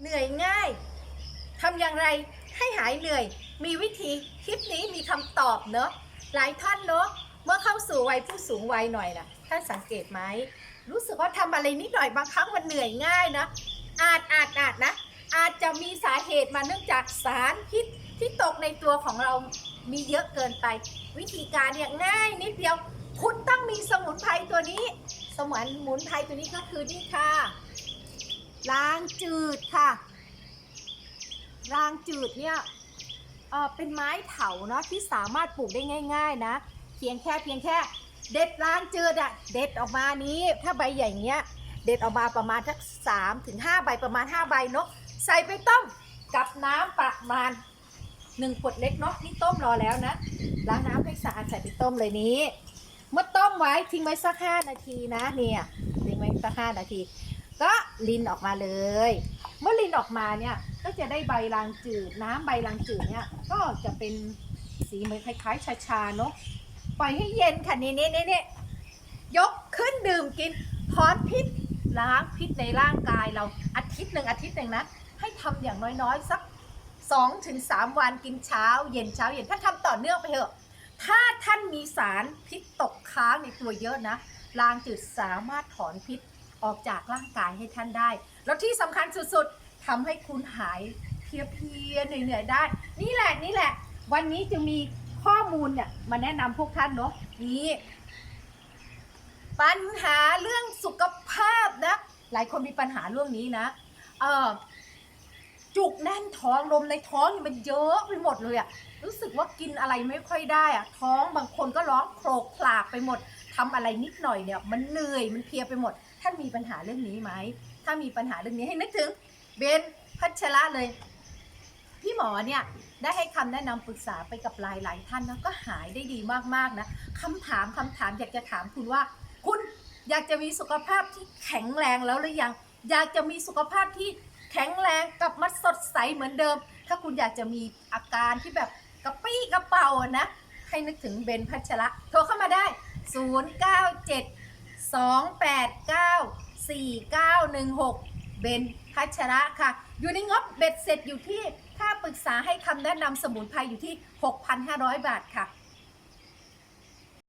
เหนื่อยง่ายทำอย่างไรให้หายเหนื่อย มีวิธีคลิปนี้มีคำตอบเนอะหลายท่านเนอะเมื่อเข้าสู่วัยผู้สูงวัยหน่อยนะท่านสังเกตไหมรู้สึกว่าทำอะไรนิดหน่อยบางครั้งมันเหนื่อยง่ายนะอาจอาจอาจนะ อาจจะมีสาเหตุมาเนื่องจากสารพิษที่ตกในตัวของเรามีเยอะเกินไป วิธีการเนี่ยง่ายนิดเดียว คุณต้องมีสมุนไพรตัวนี้ สมุนหมุนไพรตัวนี้ก็คือนี่ค่ะ ล้างจืดค่ะลางจืดเนี่ยเเป็นไม้เถาเนาะที่สามารถปลูกได้ง่าย ๆ นะ เพียงแค่เพียงแค่ เด็ดลางจืดอะเด็ดออกมานี้ ถ้าใบใหญ่เงี้ย เด็ดออกมาประมาณสักสามถึงห้าใบประมาณห้าใบเนาะใส่ไปต้มกับน้ำประมาณหนึ่งขวดเล็กเนาะนี่ต้มรอแล้วนะล้างน้ำให้สะอาดใส่ไปต้มเลยนี้ เมื่อต้มไว้ทิ้งไว้สักห้านาทีนะเนี่ยทิ้งไว้สักห้านาที ก็ลินออกมาเลย เมื่อลินออกมาเนี่ยก็จะได้ใบลางจืด น้ำใบลางจืดเนี่ยก็จะเป็นสีเหมือนคล้ายๆ ชาๆเนาะปล่อยให้เย็นค่ะนี่นี่นี่นี่ยกขึ้นดื่มกินถอนพิษล้างพิษในร่างกายเราอาทิตย์หนึ่งอาทิตย์หนึ่งนะให้ทำอย่างน้อยๆสักสองถึงสามวันกินเช้า เย็นเช้าเย็นถ้าทำต่อเนื่องไปเถอะ ถ้าท่านมีสารพิษตกค้างในตัวเยอะนะลางจืดสามารถถอนพิษ ออกจากร่างกายให้ท่านได้ แล้วที่สำคัญสุดๆทำให้คุณหายเพลียเหนื่อยๆได้ นี่แหละนี่แหละ วันนี้จะมีข้อมูลเนี่ยมาแนะนำพวกท่านเนาะนี่ปัญหาเรื่องสุขภาพนะ หลายคนมีปัญหาเรื่องนี้นะ เออ จุกแน่นท้องลมในท้องมันเยอะไปหมดเลยอะรู้สึกว่ากินอะไรไม่ค่อยได้อะท้องบางคนก็ร้องโครกคลากไปหมดทำอะไรนิดหน่อยเนี่ย มันเหนื่อยมันเพลียไปหมด ท่านมีปัญหาเรื่องนี้ไหมถ้ามีปัญหาเรื่องนี้ให้นึกถึงเบนพัชระเลย พี่หมอเนี่ยได้ให้คำแนะนำปรึกษาไปกับหลายหลายๆ ท่านนะก็หายได้ดีมากๆนะคำถามคำถามอยากจะถามคุณว่า คุณอยากจะมีสุขภาพที่แข็งแรงแล้วหรือยัง อยากจะมีสุขภาพที่ แข็งแรงกลับมาสดใสเหมือนเดิม ถ้าคุณอยากจะมีอาการที่แบบกระปี้กระเป๋านะ ให้นึกถึงเบนพัชระโทรเข้ามาได้ 097-289-4916 เบนพัชระค่ะ อยู่ในงบเบ็ดเสร็จอยู่ที่ค่าปรึกษาให้คำแนะนำสมุนไพรอยู่ที่ 6,500 บาทค่ะ